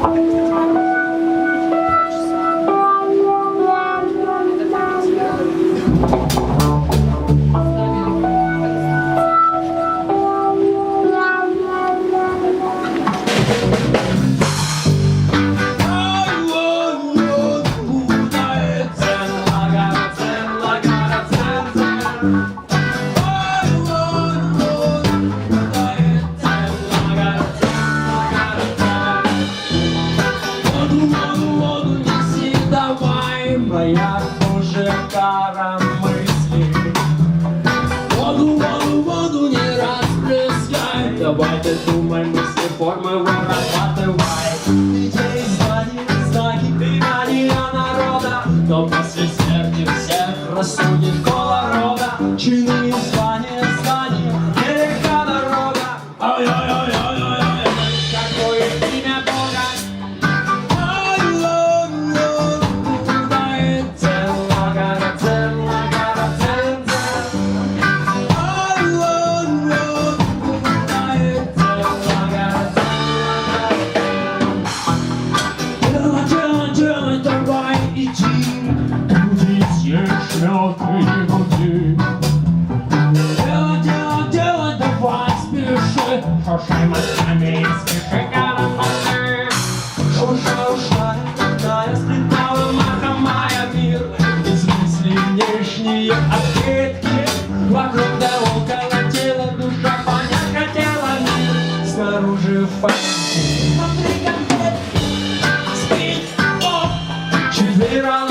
快。моя дуже кара. Воду, воду, воду не расплескай, давайте думай мысли формы вырабатывай. Идеи, знания, знаки, примания а народа, но после смерти всех рассудит колорода, чины и взлеты груди. Дело, дело, дело, давай спеши, шуршай мозгами и спеши карандаши. Шуршай, ушла, маха моя мир, из внешние ответки. Вокруг да около душа понять хотела снаружи фантазии. Спит, оп, четверо